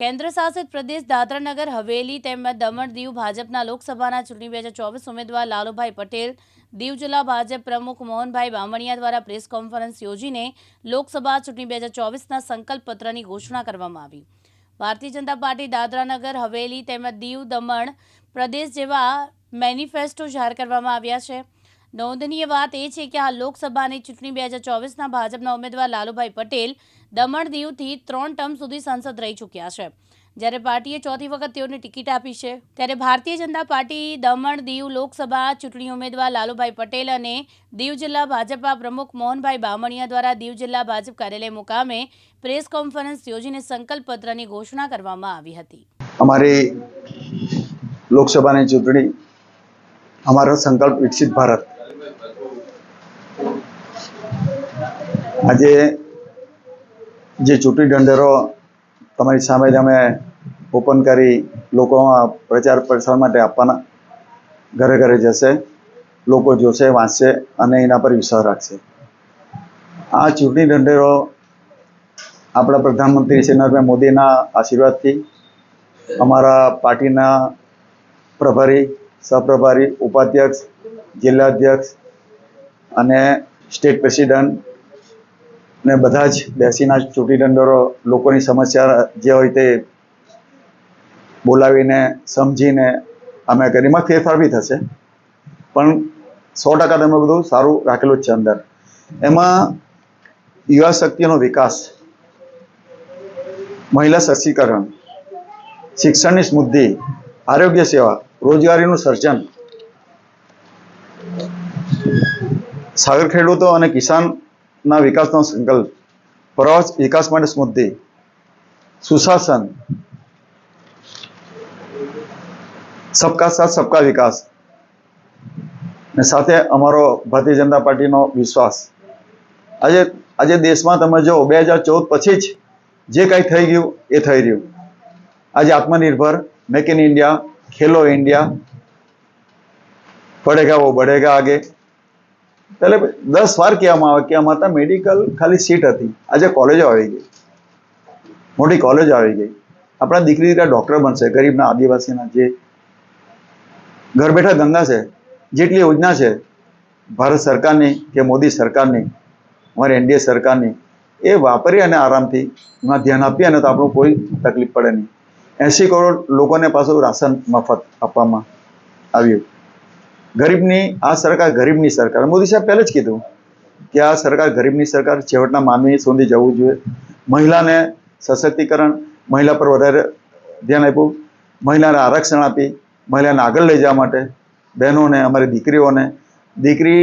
કેન્દ્ર શાસિત પ્રદેશ દાદરાનગર, હવેલી તેમજ દમણ દીવ ભાજપના લોકસભાના ચૂંટણી બે હજાર ચોવીસ ઉમેદવાર લાલુભાઈ પટેલ, દીવ જિલ્લા ભાજપ પ્રમુખ મોહનભાઈ બામણિયા દ્વારા પ્રેસ કોન્ફરન્સ યોજીને લોકસભા ચૂંટણી બે હજાર ચોવીસના સંકલ્પપત્રની ઘોષણા કરવામાં આવી. ભારતીય જનતા પાર્ટી દાદરાનગર, હવેલી તેમજ દીવ દમણ પ્રદેશ જેવા મેનિફેસ્ટો જાહેર કરવામાં આવ્યા છે. નોંધનીય વાત એ છે કે આ લોકસભાની ચૂંટણી બે હજાર ચોવીસના ભાજપના ઉમેદવાર લાલુભાઈ પટેલ દમણ દીવથી ત્રણ ટર્મ સુધી સાંસદ રહી ચૂક્યા છે. જ્યારે પાર્ટીએ ચોથી વખત તેઓને ટિકિટ આપી છે, ત્યારે ભારતીય જનતા પાર્ટી દમણ દીવ લોકસભા ચૂંટણી ઉમેદવાર લાલુભાઈ પટેલ અને દીવ જિલ્લા ભાજપા પ્રમુખ મોહનભાઈ બામણિયા દ્વારા દીવ જિલ્લા ભાજપ કાર્યાલય મુકામે પ્રેસ કોન્ફરન્સ યોજીને સંકલ્પ પત્રની ઘોષણા કરવામાં આવી હતી. અમારી લોકસભાની ચૂંટણી, અમારો સંકલ્પ વિકસિત ભારત આજે જે ચૂંટણી ઢંઢેરો તમારી સામે જ અમે ઓપન કરી લોકોમાં પ્રચાર પ્રસાર માટે આપવાના ઘરે ઘરે જશે, લોકો જોશે, વાંચશે અને એના પર વિશ્વાસ રાખશે. આ ચૂંટણી ઢંઢેરો આપણા પ્રધાનમંત્રી શ્રી નરેન્દ્ર મોદીના આશીર્વાદથી અમારા પાર્ટીના પ્રભારી, સહપ્રભારી, ઉપાધ્યક્ષ, જિલ્લાધ્યક્ષ અને સ્ટેટ પ્રેસિડન્ટ ને બધા જ બેસીના ચૂંટણી ઢંઢેરો લોકોની સમસ્યા જે હોય તે બોલાવીને, સમજીને અમે કરીમાં ફેરફાર બી થશે. પણ સો ટકા તમે બધું સારું રાખેલું જ છે અંદર. એમાં યુવા શક્તિનો વિકાસ, મહિલા સશક્તિકરણ, શિક્ષણની સ્મૃદ્ધિ આરોગ્ય સેવા, રોજગારીનું સર્જન, સાગર ખેડૂતો અને કિસાનના વિકાસનો સંકલ્પ. પ્રવાસ, વિકાસ માટે સમૃદ્ધિ સુશાસન. સબકા સાથ, સબકા વિકાસ. ને સાથે અમારો ભારતીય જનતા પાર્ટીનો વિશ્વાસ. આજે આજે દેશમાં તમે જો બે હજાર ચૌદ પછી જ જે કાંઈ થઈ ગયું, એ થઈ રહ્યું. આજે Atmanirbhar, make in India, Khelo India. પડેગા વો બઢેગા આગે. એટલે દસ વાર કહેવામાં આવે કે અમારે મેડિકલ ખાલી સીટ હતી. આજે કોલેજો આવી ગઈ. મોટી કોલેજ આવી ગઈ. આપણા દીકરી દીકરા ડૉક્ટર બનશે, ગરીબના આદિવાસીના જે ઘર બેઠા ગંગા છે, જેટલી યોજના છે, ભારત સરકારની કે મોદી સરકારની, અમારી એનડીએ સરકારની, એ વાપરી અને આરામથી એમાં ધ્યાન આપીએ અને તો આપણું કોઈ તકલીફ પડે નહીં. એંસી કરોડ લોકોને પાછું રાશન મફત આપવામાં આવ્યું. ગરીબની, આ સરકાર ગરીબની સરકાર. મોદી સાહેબ પહેલે જ કીધું કે આ સરકાર ગરીબની સરકાર છેવટના માનવી સુધી જવું જોઈએ. મહિલાને સશક્તિકરણ, મહિલા પર વધારે ધ્યાન આપ્યું, મહિલાને આરક્ષણ આપી, મહિલાને આગળ લઈ જવા માટે બહેનોને, અમારી દીકરીઓને. દીકરી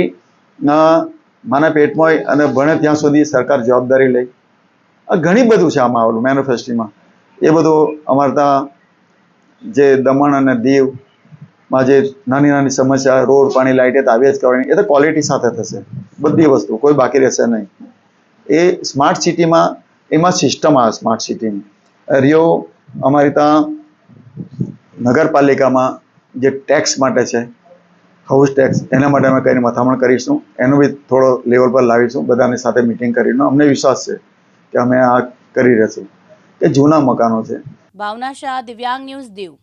માના પેટમાં હોય અને ભણે ત્યાં સુધી સરકાર જવાબદારી લે આ ઘણી બધું છે આમાં આવેલું મેનિફેસ્ટોમાં એ બધું અમારે ત્યાં જે દમણ અને દીવમાં જે નાની નાની સમસ્યા, રોડ, પાણી, લાઇટ, એ તો આવ્યા જ કરવાની. એ તો ક્વોલિટી સાથે થશે. બધી વસ્તુ, કોઈ બાકી રહેશે નહીં. એ સ્માર્ટ સિટીમાં એમાં સિસ્ટમ આવે સ્માર્ટ સિટીની રિયો અમારી ત્યાં નગરપાલિકામાં જે ટેક્સ માટે છે હાઉસ ટેક્સ એના માટે અમે કરીને મથામણ કરીશું. એનું બી થોડો લેવલ પર લાવીશું. બધાની સાથે મિટિંગ કરીને અમને વિશ્વાસ છે કે અમે આ કરી રહેશું. કે જૂના મકાનો છે. ભાવના શાહ, દિવ્યાંગ ન્યૂઝ દીવ.